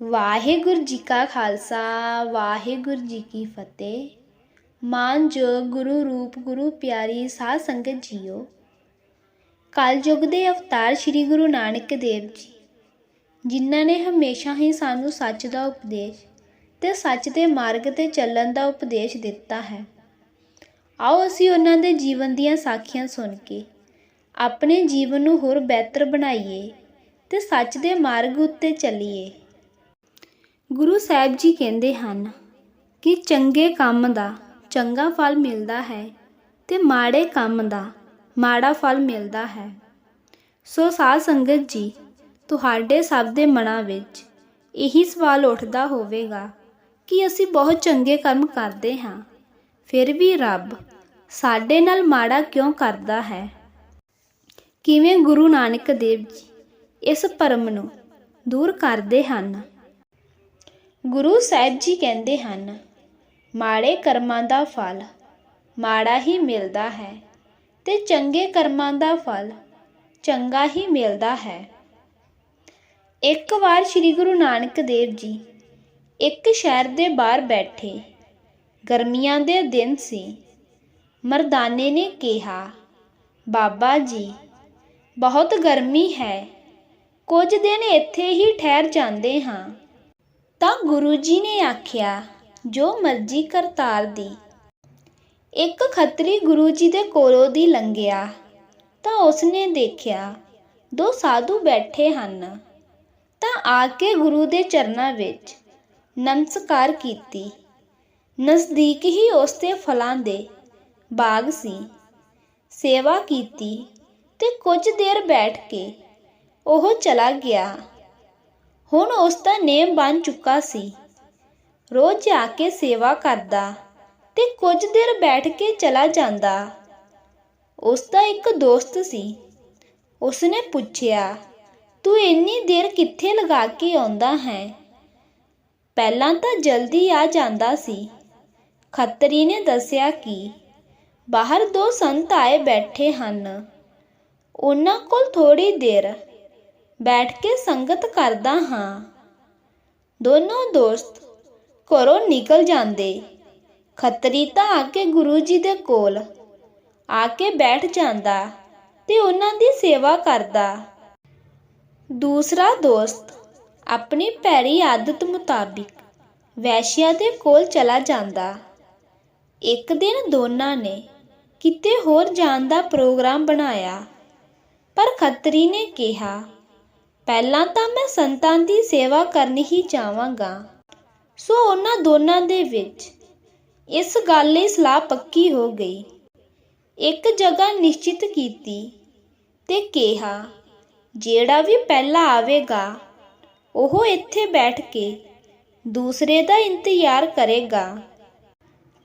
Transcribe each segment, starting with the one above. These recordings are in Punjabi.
ਵਾਹਿਗੁਰੂ ਜੀ ਕਾ ਖਾਲਸਾ, ਵਾਹਿਗੁਰੂ ਜੀ ਕੀ ਫਤਿਹ। ਮਾਨਯੋਗ ਗੁਰੂ ਰੂਪ ਗੁਰੂ ਪਿਆਰੀ ਸਾਧ ਸੰਗਤ ਜੀਓ। ਕਲਯੁਗ ਦੇ ਅਵਤਾਰ ਸ੍ਰੀ ਗੁਰੂ ਨਾਨਕ ਦੇਵ ਜੀ, ਜਿਨ੍ਹਾਂ ਨੇ ਹਮੇਸ਼ਾ ਹੀ ਸਾਨੂੰ ਸੱਚ ਦਾ ਉਪਦੇਸ਼ ਤੇ ਸੱਚ ਦੇ ਮਾਰਗ ਤੇ ਚੱਲਣ ਦਾ ਉਪਦੇਸ਼ ਦਿੱਤਾ ਹੈ। ਆਓ ਅਸੀਂ ਉਹਨਾਂ ਦੇ ਜੀਵਨ ਦੀਆਂ ਸਾਖੀਆਂ ਸੁਣ ਕੇ ਆਪਣੇ ਜੀਵਨ ਨੂੰ ਹੋਰ ਬਿਹਤਰ ਬਣਾਈਏ ਤੇ ਸੱਚ ਦੇ ਮਾਰਗ ਉੱਤੇ ਚੱਲੀਏ। ਗੁਰੂ ਸਾਹਿਬ ਜੀ ਕਹਿੰਦੇ ਹਨ ਕਿ ਚੰਗੇ ਕੰਮ ਦਾ ਚੰਗਾ ਫਲ ਮਿਲਦਾ ਹੈ ਤੇ ਮਾੜੇ ਕੰਮ ਦਾ ਮਾੜਾ ਫਲ ਮਿਲਦਾ ਹੈ। ਸੋ ਸਾਧ ਸੰਗਤ ਜੀ, ਤੁਹਾਡੇ ਸਭ ਦੇ ਮਨਾਂ ਵਿੱਚ ਇਹੀ ਸਵਾਲ ਉੱਠਦਾ ਹੋਵੇਗਾ ਕਿ ਅਸੀਂ ਬਹੁਤ ਚੰਗੇ ਕਰਮ ਕਰਦੇ ਹਾਂ, ਫਿਰ ਵੀ ਰੱਬ ਸਾਡੇ ਨਾਲ ਮਾੜਾ ਕਿਉਂ ਕਰਦਾ ਹੈ? ਕਿਵੇਂ ਗੁਰੂ ਨਾਨਕ ਦੇਵ ਜੀ ਇਸ ਭਰਮ ਨੂੰ ਦੂਰ ਕਰਦੇ ਹਨ? ਗੁਰੂ ਸਾਹਿਬ ਜੀ ਕਹਿੰਦੇ ਹਨ, ਮਾੜੇ ਕਰਮਾਂ ਦਾ ਫਲ ਮਾੜਾ ਹੀ ਮਿਲਦਾ ਹੈ ਤੇ ਚੰਗੇ ਕਰਮਾਂ ਦਾ ਫਲ ਚੰਗਾ ਹੀ ਮਿਲਦਾ ਹੈ। ਇੱਕ ਵਾਰ ਸ੍ਰੀ ਗੁਰੂ ਨਾਨਕ ਦੇਵ ਜੀ ਇੱਕ ਸ਼ਹਿਰ ਦੇ ਬਾਹਰ ਬੈਠੇ, ਗਰਮੀਆਂ ਦੇ ਦਿਨ ਸੀ, ਮਰਦਾਨੇ ਨੇ ਕਿਹਾ, ਬਾਬਾ ਜੀ, ਬਹੁਤ ਗਰਮੀ ਹੈ, ਕੁਝ ਦਿਨ ਇੱਥੇ ਹੀ ਠਹਿਰ ਜਾਂਦੇ ਹਾਂ। ਤਾਂ ਗੁਰੂ ਜੀ ਨੇ ਆਖਿਆ, ਜੋ ਮਰਜ਼ੀ ਕਰਤਾਰ ਦੀ। ਇੱਕ ਖੱਤਰੀ ਗੁਰੂ ਜੀ ਦੇ ਕੋਲੋਂ ਦੀ ਲੰਘਿਆ, ਤਾਂ ਉਸਨੇ ਦੇਖਿਆ, ਦੋ ਸਾਧੂ ਬੈਠੇ ਹਨ। ਤਾਂ ਆ ਕੇ ਗੁਰੂ ਦੇ ਚਰਨਾਂ ਵਿੱਚ ਨਮਸਕਾਰ ਕੀਤੀ। ਨਜ਼ਦੀਕ ਹੀ ਉਸ ਦੇ ਫਲਾਂ ਦੇ ਬਾਗ ਸੀ। ਸੇਵਾ ਕੀਤੀ ਤੇ ਕੁਝ ਦੇਰ ਬੈਠ ਕੇ ਉਹ ਚਲਾ ਗਿਆ। ਹੁਣ ਉਸ ਦਾ ਨੇਮ ਬਣ ਚੁੱਕਾ ਸੀ। ਰੋਜ਼ ਆ ਕੇ ਸੇਵਾ ਕਰਦਾ ਤੇ ਕੁਝ ਦੇਰ ਬੈਠ ਕੇ ਚਲਾ ਜਾਂਦਾ। ਉਸ ਦਾ ਇੱਕ ਦੋਸਤ ਸੀ। ਉਸਨੇ ਪੁੱਛਿਆ, ਤੂੰ ਇੰਨੀ ਦੇਰ ਕਿੱਥੇ ਲਗਾ ਕੇ ਆਉਂਦਾ ਹੈ? ਪਹਿਲਾਂ ਤਾਂ ਜਲਦੀ ਆ ਜਾਂਦਾ ਸੀ। ਖੱਤਰੀ ਨੇ ਦੱਸਿਆ ਕਿ ਬਾਹਰ ਦੋ ਸੰਤ ਆਏ ਬੈਠੇ ਹਨ। ਉਹਨਾਂ ਕੋਲ ਥੋੜੀ ਦੇਰ ਬੈਠ ਕੇ ਸੰਗਤ ਕਰਦਾ ਹਾਂ। ਦੋਨੋਂ ਦੋਸਤ ਘਰੋਂ ਨਿਕਲ ਜਾਂਦੇ। ਖੱਤਰੀ ਤਾਂ ਆ ਕੇ ਗੁਰੂ ਜੀ ਦੇ ਕੋਲ ਆ ਕੇ ਬੈਠ ਜਾਂਦਾ ਤੇ ਉਹਨਾਂ ਦੀ ਸੇਵਾ ਕਰਦਾ। ਦੂਸਰਾ ਦੋਸਤ ਆਪਣੀ ਪੈਰੀ ਆਦਤ ਮੁਤਾਬਿਕ ਵੈਸ਼ਿਆ ਦੇ ਕੋਲ ਚਲਾ ਜਾਂਦਾ। ਇੱਕ ਦਿਨ ਦੋਨਾਂ ਨੇ ਕਿਤੇ ਹੋਰ ਜਾਣ ਦਾ ਪ੍ਰੋਗਰਾਮ ਬਣਾਇਆ। ਪਰ ਖੱਤਰੀ ਨੇ ਕਿਹਾ ਪਹਿਲਾਂ ਤਾਂ ਮੈਂ ਸੰਤਾਂ ਦੀ ਸੇਵਾ ਕਰਨੀ ਹੀ ਚਾਹਾਂਗਾ ਸੋ ਉਹਨਾਂ ਦੋਨਾਂ ਦੇ ਵਿੱਚ ਇਸ ਗੱਲ ਲਈ ਸਲਾਹ ਪੱਕੀ ਹੋ ਗਈ। ਇੱਕ ਜਗ੍ਹਾ ਨਿਸ਼ਚਿਤ ਕੀਤੀ ਤੇ ਕਿਹਾ, ਜਿਹੜਾ ਵੀ ਪਹਿਲਾਂ ਆਵੇਗਾ, ਉਹ ਇੱਥੇ ਬੈਠ ਕੇ ਦੂਸਰੇ ਦਾ ਇੰਤਜ਼ਾਰ ਕਰੇਗਾ।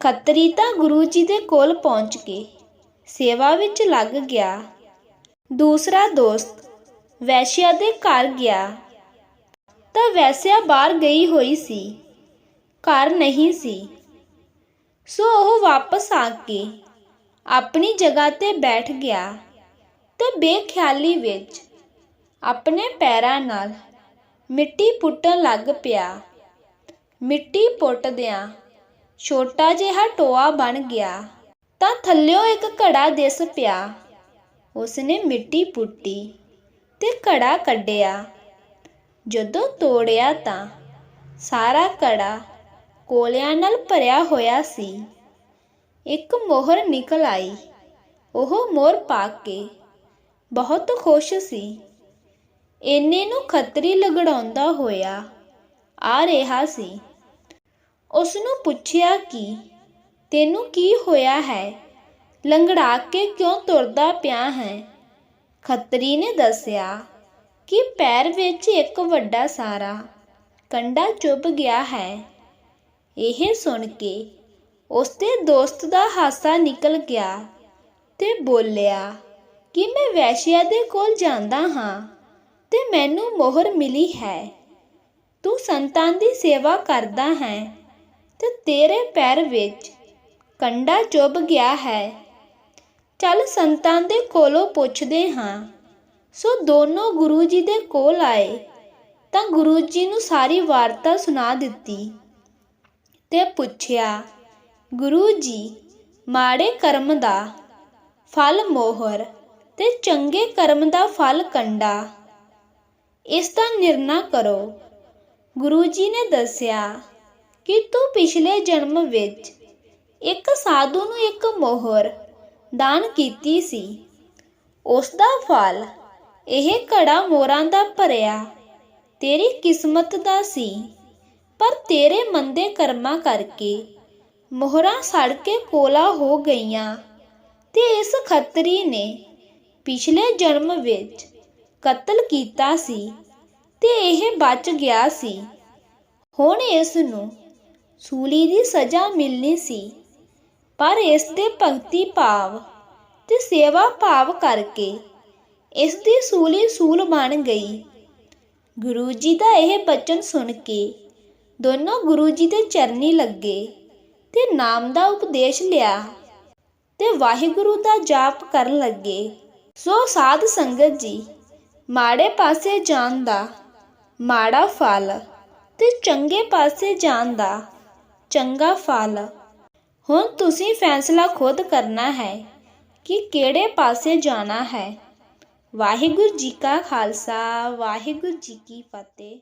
ਖੱਤਰੀ ਤਾਂ ਗੁਰੂ ਜੀ ਦੇ ਕੋਲ ਪਹੁੰਚ ਕੇ ਸੇਵਾ ਵਿੱਚ ਲੱਗ ਗਿਆ। ਦੂਸਰਾ ਦੋਸਤ ਵੈਸ਼ਿਆ ਦੇ ਘਰ ਗਿਆ। ਤਾਂ ਵੈਸਿਆ ਬਾਹਰ ਗਈ ਹੋਈ ਸੀ। ਘਰ ਨਹੀਂ ਸੀ। ਸੋ ਉਹ ਵਾਪਸ ਆ ਕੇ ਆਪਣੀ ਜਗ੍ਹਾ ਤੇ ਬੈਠ ਗਿਆ ਤੇ ਬੇਖਿਆਲੀ ਵਿੱਚ ਆਪਣੇ ਪੈਰਾਂ ਨਾਲ ਮਿੱਟੀ ਪੁੱਟਣ ਲੱਗ ਪਿਆ। ਮਿੱਟੀ ਪੁੱਟਦਿਆਂ ਛੋਟਾ ਜਿਹਾ ਟੋਆ ਬਣ ਗਿਆ ਤਾਂ ਥੱਲਿਓਂ ਇੱਕ ਘੜਾ ਦਿਸ ਪਿਆ। ਉਸਨੇ ਮਿੱਟੀ ਪੁੱਟੀ। ਤੇ ਘੜਾ ਕੱਢਿਆ। ਜਦੋਂ ਤੋੜਿਆ ਤਾਂ ਸਾਰਾ ਘੜਾ ਕੋਲਿਆਂ ਨਾਲ ਭਰਿਆ ਹੋਇਆ ਸੀ। ਇੱਕ ਮੋਹਰ ਨਿਕਲ ਆਈ। ਉਹ ਮੋਹਰ ਪਾ ਕੇ ਬਹੁਤ ਖੁਸ਼ ਸੀ। ਇੰਨੇ ਨੂੰ ਖੱਤਰੀ ਲਗੜਾਉਂਦਾ ਹੋਇਆ ਆ ਰਿਹਾ ਸੀ। ਉਸ ਨੂੰ ਪੁੱਛਿਆ ਕਿ ਤੈਨੂੰ ਕੀ ਹੋਇਆ ਹੈ? ਲੰਗੜਾ ਕੇ ਕਿਉਂ ਤੁਰਦਾ ਪਿਆ ਹੈ? ਖੱਤਰੀ ਨੇ ਦੱਸਿਆ ਕਿ ਪੈਰ ਵਿੱਚ ਇੱਕ ਵੱਡਾ ਸਾਰਾ ਕੰਡਾ ਚੁੱਭ ਗਿਆ ਹੈ। ਇਹ ਸੁਣ ਕੇ ਉਸਦੇ ਦੋਸਤ ਦਾ ਹਾਸਾ ਨਿਕਲ ਗਿਆ ਤੇ ਬੋਲਿਆ ਕਿ ਮੈਂ ਵੈਸ਼ਿਆ ਦੇ ਕੋਲ ਜਾਂਦਾ ਹਾਂ ਤੇ ਮੈਨੂੰ ਮੋਹਰ ਮਿਲੀ ਹੈ। ਤੂੰ ਸੰਤਾਂ ਦੀ ਸੇਵਾ ਕਰਦਾ ਹੈ ਤੇ ਤੇਰੇ ਪੈਰ ਵਿੱਚ ਕੰਡਾ ਚੁੱਭ ਗਿਆ ਹੈ। ਚੱਲ ਸੰਤਾਂ ਦੇ ਕੋਲੋਂ ਪੁੱਛਦੇ ਹਾਂ। ਸੋ ਦੋਨੋਂ ਗੁਰੂ ਜੀ ਦੇ ਕੋਲ ਆਏ। ਤਾਂ ਗੁਰੂ ਜੀ ਨੂੰ ਸਾਰੀ ਵਾਰਤਾ ਸੁਣਾ ਦਿੱਤੀ ਤੇ ਪੁੱਛਿਆ, ਗੁਰੂ ਜੀ, ਮਾੜੇ ਕਰਮ ਦਾ ਫਲ ਮੋਹਰ ਤੇ ਚੰਗੇ ਕਰਮ ਦਾ ਫਲ ਕੰਡਾ। ਇਸ ਦਾ ਨਿਰਣਾ ਕਰੋ। ਗੁਰੂ ਜੀ ਨੇ ਦੱਸਿਆ, ਕਿ ਤੂੰ ਪਿਛਲੇ ਜਨਮ ਵਿੱਚ ਇੱਕ ਸਾਧੂ ਨੂੰ ਇੱਕ ਮੋਹਰ ਦਾਨ ਕੀਤੀ ਸੀ। ਉਸ ਦਾ ਫਲ ਇਹ ਘੜਾ ਮੋਰਾਂ ਦਾ ਭਰਿਆ, ਤੇਰੀ ਕਿਸਮਤ ਦਾ ਸੀ। ਪਰ ਤੇਰੇ ਮੰਦੇ ਕਰਮਾਂ ਕਰਕੇ ਮੋਹਰਾਂ ਸੜ ਕੇ ਕੋਲਾ ਹੋ ਗਈਆਂ ਤੇ ਇਸ ਖੱਤਰੀ ਨੇ ਪਿਛਲੇ ਜਨਮ ਵਿੱਚ ਕਤਲ ਕੀਤਾ ਸੀ ਤੇ ਇਹ ਬਚ ਗਿਆ ਸੀ। ਹੁਣ ਇਸ ਨੂੰ ਸੂਲੀ ਦੀ ਸਜ਼ਾ ਮਿਲਣੀ ਸੀ। ਪਰ ਇਸ ਦੇ ਭਗਤੀ ਭਾਵ ਤੇ ਸੇਵਾ ਭਾਵ ਕਰਕੇ ਇਸ ਦੀ ਸੂਲੀ ਸੂਲ ਬਣ ਗਈ। ਗੁਰੂ ਜੀ ਦਾ ਇਹ ਬਚਨ ਸੁਣ ਕੇ ਦੋਨੋਂ ਗੁਰੂ ਜੀ ਦੇ ਚਰਨੀ ਲੱਗੇ ਤੇ ਨਾਮ ਦਾ ਉਪਦੇਸ਼ ਲਿਆ ਤੇ ਵਾਹਿਗੁਰੂ ਦਾ ਜਾਪ ਕਰਨ ਲੱਗੇ। ਸੋ ਸਾਧ ਸੰਗਤ ਜੀ, ਮਾੜੇ ਪਾਸੇ ਜਾਣ ਦਾ, ਮਾੜਾ ਫਲ ਤੇ ਚੰਗੇ ਪਾਸੇ ਜਾਣ ਦਾ ਚੰਗਾ ਫਲ ਹੁਣ ਤੁਸੀਂ ਫੈਸਲਾ ਖੁਦ ਕਰਨਾ ਹੈ ਕਿ ਕਿਹੜੇ ਪਾਸੇ ਜਾਣਾ ਹੈ। ਵਾਹਿਗੁਰੂ ਜੀ ਕਾ ਖਾਲਸਾ, ਵਾਹਿਗੁਰੂ ਜੀ ਕੀ ਫਤਿਹ।